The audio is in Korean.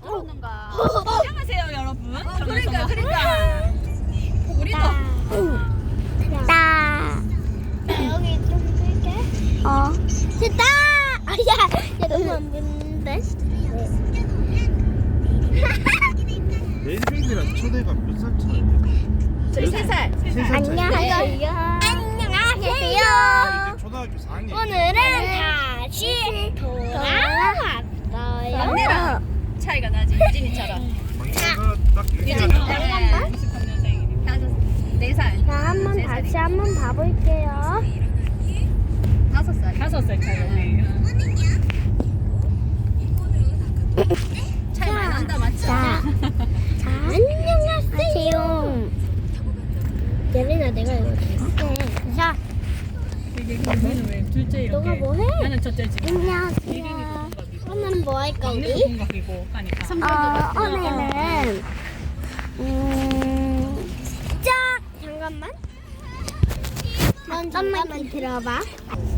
들었는가. 안녕하세요 여러분. 그러니까 그러니까. 우리도 나 여기 좀 끌게. 어. 됐다. 아야, 야 너무 안 보이는데. 내일백이랑 초대가 몇 살 차이야? 저희 세 살. 세살 차이. 안녕하세요. 안녕하세요. 나 한 번 다시 한 번 봐볼게요. 5살. 다섯 살 차이. 차이 많이 난다 맞지? 자, 자, 안녕하세요. 예린아, 내가 이거 줄게. 자, 이게 너는 왜 둘째 이렇게? 너가 뭐 해? 나는 첫째 지금. 안녕하세요. 오늘 뭐 할까 우리? 어, 오늘은 짝 잠깐만. 잠깐만 들어봐.